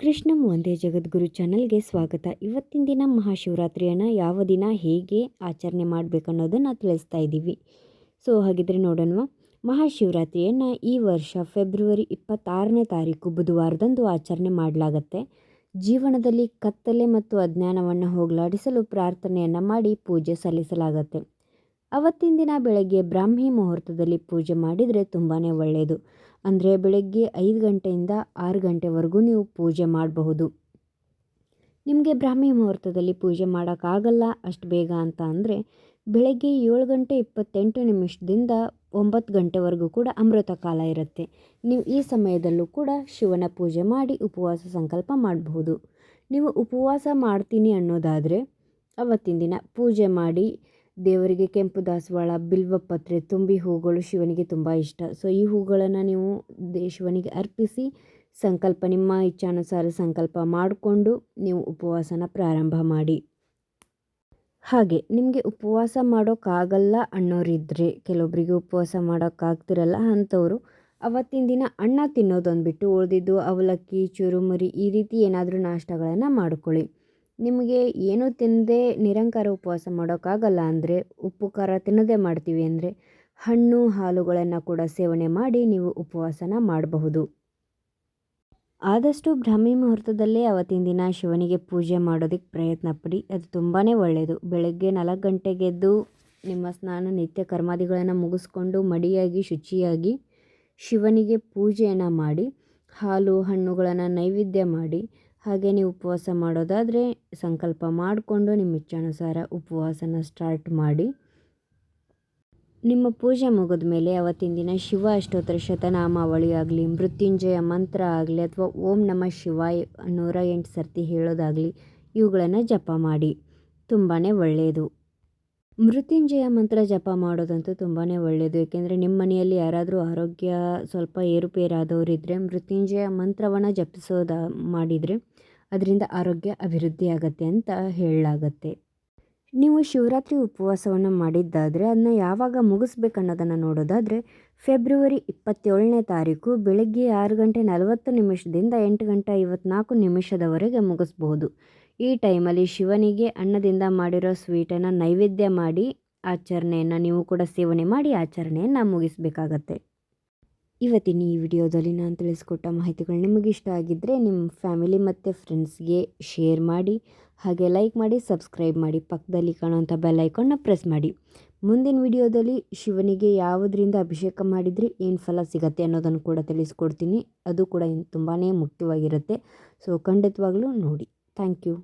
ಕೃಷ್ಣಂ ಒಂದೇ ಜಗದ್ಗುರು ಚಾನಲ್ಗೆ ಸ್ವಾಗತ. ಇವತ್ತಿನ ದಿನ ಮಹಾಶಿವರಾತ್ರಿಯನ್ನು ಯಾವ ದಿನ, ಹೇಗೆ ಆಚರಣೆ ಮಾಡಬೇಕನ್ನೋದನ್ನು ತಿಳಿಸ್ತಾ ಇದ್ದೀವಿ. ಸೊ, ಹಾಗಿದ್ರೆ ನೋಡೋಣ ಮಹಾಶಿವರಾತ್ರಿಯನ್ನು ಈ ವರ್ಷ ಫೆಬ್ರವರಿ ಇಪ್ಪತ್ತಾರನೇ ತಾರೀಕು ಬುಧವಾರದಂದು ಆಚರಣೆ ಮಾಡಲಾಗತ್ತೆ. ಜೀವನದಲ್ಲಿ ಕತ್ತಲೆ ಮತ್ತು ಅಜ್ಞಾನವನ್ನು ಹೋಗಲಾಡಿಸಲು ಪ್ರಾರ್ಥನೆಯನ್ನು ಮಾಡಿ ಪೂಜೆ ಸಲ್ಲಿಸಲಾಗತ್ತೆ. ಅವತ್ತಿನ ದಿನ ಬೆಳಗ್ಗೆ ಬ್ರಾಹ್ಮಿ ಮುಹೂರ್ತದಲ್ಲಿ ಪೂಜೆ ಮಾಡಿದರೆ ತುಂಬಾ ಒಳ್ಳೆಯದು ಅಂದರೆ ಬೆಳಗ್ಗೆ ಐದು ಗಂಟೆಯಿಂದ ಆರು ಗಂಟೆವರೆಗೂ ನೀವು ಪೂಜೆ ಮಾಡಬಹುದು. ನಿಮಗೆ ಬ್ರಾಹ್ಮಿ ಮುಹೂರ್ತದಲ್ಲಿ ಪೂಜೆ ಮಾಡೋಕ್ಕಾಗಲ್ಲ ಅಷ್ಟು ಬೇಗ ಅಂತ ಅಂದರೆ ಬೆಳಗ್ಗೆ ಏಳು ಗಂಟೆ ಇಪ್ಪತ್ತೆಂಟು ನಿಮಿಷದಿಂದ ಒಂಬತ್ತು ಗಂಟೆವರೆಗೂ ಕೂಡ ಅಮೃತ ಕಾಲ ಇರುತ್ತೆ. ನೀವು ಈ ಸಮಯದಲ್ಲೂ ಕೂಡ ಶಿವನ ಪೂಜೆ ಮಾಡಿ ಉಪವಾಸ ಸಂಕಲ್ಪ ಮಾಡಬಹುದು. ನೀವು ಉಪವಾಸ ಮಾಡ್ತೀನಿ ಅನ್ನೋದಾದರೆ ಅವತ್ತಿನ ದಿನ ಪೂಜೆ ಮಾಡಿ ದೇವರಿಗೆ ಕೆಂಪು ದಾಸವಾಳ ಬಿಲ್ವಪತ್ರೆ ತುಂಬಿ ಹೂಗಳು ಶಿವನಿಗೆ ತುಂಬ ಇಷ್ಟ. ಸೊ ಈ ಹೂಗಳನ್ನು ನೀವು ದೇ ಶಿವನಿಗೆ ಅರ್ಪಿಸಿ ಸಂಕಲ್ಪ, ನಿಮ್ಮ ಇಚ್ಛಾನುಸಾರ ಸಂಕಲ್ಪ ಮಾಡಿಕೊಂಡು ನೀವು ಉಪವಾಸನ ಪ್ರಾರಂಭ ಮಾಡಿ. ಹಾಗೆ, ನಿಮಗೆ ಉಪವಾಸ ಮಾಡೋಕ್ಕಾಗಲ್ಲ ಅನ್ನೋರಿದ್ದರೆ ಕೆಲವೊಬ್ಬರಿಗೆ ಉಪವಾಸ ಮಾಡೋಕ್ಕಾಗ್ತಿರಲ್ಲ ಅಂಥವರು, ಅವತ್ತಿನ ದಿನ ಅಣ್ಣ ತಿನ್ನೋದೊಂದು ಬಿಟ್ಟು ಉಳಿದಿದ್ದು ಅವಲಕ್ಕಿ, ಚುರುಮುರಿ ಈ ರೀತಿ ಏನಾದರೂ ನಾಷ್ಟಗಳನ್ನು ಮಾಡ್ಕೊಳ್ಳಿ. ನಿಮಗೆ ಏನೂ ತಿನ್ನದೆ ನಿರಂಕಾರ ಉಪವಾಸ ಮಾಡೋಕ್ಕಾಗಲ್ಲ ಅಂದರೆ ಉಪ್ಪು, ಖಾರ ತಿನ್ನದೇ ಮಾಡ್ತೀವಿ ಅಂದರೆ ಹಣ್ಣು, ಹಾಲುಗಳನ್ನು ಕೂಡ ಸೇವನೆ ಮಾಡಿ ನೀವು ಉಪವಾಸನ ಮಾಡಬಹುದು. ಆದಷ್ಟು ಬ್ರಾಹ್ಮಿ ಮುಹೂರ್ತದಲ್ಲೇ ಅವತ್ತಿನ ದಿನ ಶಿವನಿಗೆ ಪೂಜೆ ಮಾಡೋದಕ್ಕೆ ಪ್ರಯತ್ನ ಪಡಿ, ಅದು ತುಂಬಾ ಒಳ್ಳೆಯದು ಬೆಳಗ್ಗೆ ನಾಲ್ಕು ಗಂಟೆಗೆದ್ದು ನಿಮ್ಮ ಸ್ನಾನ, ನಿತ್ಯ ಕರ್ಮಾದಿಗಳನ್ನು ಮುಗಿಸ್ಕೊಂಡು ಮಡಿಯಾಗಿ, ಶುಚಿಯಾಗಿ ಶಿವನಿಗೆ ಪೂಜೆಯನ್ನು ಮಾಡಿ, ಹಾಲು, ಹಣ್ಣುಗಳನ್ನು ನೈವೇದ್ಯ ಮಾಡಿ ಹಾಗೆ ನೀವು ಉಪವಾಸ ಮಾಡೋದಾದರೆ ಸಂಕಲ್ಪ ಮಾಡಿಕೊಂಡು ನಿಮ್ಮ ಇಚ್ಛಾನುಸಾರ ಉಪವಾಸನ ಸ್ಟಾರ್ಟ್ ಮಾಡಿ. ನಿಮ್ಮ ಪೂಜೆ ಮುಗಿದ ಮೇಲೆ ಅವತ್ತಿನ ದಿನ ಶಿವ ಅಷ್ಟೋತ್ತರ ಶತನಾಮಾವಳಿ ಆಗಲಿ, ಮೃತ್ಯುಂಜಯ ಮಂತ್ರ ಆಗಲಿ ಅಥವಾ ಓಂ ನಮ ಶಿವಾಯ್ ನೂರ ಎಂಟು ಸರ್ತಿ ಹೇಳೋದಾಗಲಿ ಇವುಗಳನ್ನು ಜಪ ಮಾಡಿ. ತುಂಬಾ ಒಳ್ಳೆಯದು ಮೃತ್ಯುಂಜಯ ಮಂತ್ರ ಜಪ ಮಾಡೋದಂತೂ ತುಂಬಾ ಒಳ್ಳೆಯದು ಏಕೆಂದರೆ ನಿಮ್ಮ ಮನೆಯಲ್ಲಿ ಯಾರಾದರೂ ಆರೋಗ್ಯ ಸ್ವಲ್ಪ ಏರುಪೇರಾದವರಿದ್ದರೆ ಮೃತ್ಯುಂಜಯ ಮಂತ್ರವನ್ನು ಜಪಿಸೋದ ಮಾಡಿದರೆ ಅದರಿಂದ ಆರೋಗ್ಯ ಅಭಿವೃದ್ಧಿ ಆಗುತ್ತೆ ಅಂತ ಹೇಳಲಾಗತ್ತೆ. ನೀವು ಶಿವರಾತ್ರಿ ಉಪವಾಸವನ್ನು ಮಾಡಿದ್ದಾದರೆ ಅದನ್ನ ಯಾವಾಗ ಮುಗಿಸ್ಬೇಕನ್ನೋದನ್ನು ನೋಡೋದಾದರೆ ಫೆಬ್ರವರಿ ಇಪ್ಪತ್ತೇಳನೇ ತಾರೀಕು ಬೆಳಗ್ಗೆ ಆರು ಗಂಟೆ ನಲವತ್ತು ನಿಮಿಷದಿಂದ ಎಂಟು ಗಂಟೆ ಐವತ್ನಾಲ್ಕು ನಿಮಿಷದವರೆಗೆ ಮುಗಿಸ್ಬಹುದು. ಈ ಟೈಮಲ್ಲಿ ಶಿವನಿಗೆ ಅನ್ನದಿಂದ ಮಾಡಿರೋ ಸ್ವೀಟನ್ನು ನೈವೇದ್ಯ ಮಾಡಿ, ಆಚರಣೆಯನ್ನು ನೀವು ಕೂಡ ಸೇವನೆ ಮಾಡಿ, ಆಚರಣೆಯನ್ನು ಮುಗಿಸ್ಬೇಕಾಗತ್ತೆ. ಇವತ್ತಿನ ಈ ವಿಡಿಯೋದಲ್ಲಿ ನಾನು ತಿಳಿಸ್ಕೊಟ್ಟ ಮಾಹಿತಿಗಳು ನಿಮಗಿಷ್ಟ ಆಗಿದ್ದರೆ ನಿಮ್ಮ ಫ್ಯಾಮಿಲಿ ಮತ್ತು ಫ್ರೆಂಡ್ಸ್ಗೆ ಶೇರ್ ಮಾಡಿ ಹಾಗೆ ಲೈಕ್ ಮಾಡಿ, ಸಬ್ಸ್ಕ್ರೈಬ್ ಮಾಡಿ, ಪಕ್ಕದಲ್ಲಿ ಕಾಣುವಂಥ ಬೆಲ್ ಐಕಾನ್ನ ಪ್ರೆಸ್ ಮಾಡಿ. ಮುಂದಿನ ವಿಡಿಯೋದಲ್ಲಿ ಶಿವನಿಗೆ ಯಾವುದರಿಂದ ಅಭಿಷೇಕ ಮಾಡಿದರೆ ಏನು ಫಲ ಸಿಗತ್ತೆ ಅನ್ನೋದನ್ನು ಕೂಡ ತಿಳಿಸ್ಕೊಡ್ತೀನಿ. ಅದು ಕೂಡ ತುಂಬಾ ಮುಖ್ಯವಾಗಿರುತ್ತೆ. ಸೊ ಖಂಡಿತವಾಗ್ಲೂ ನೋಡಿ. Thank you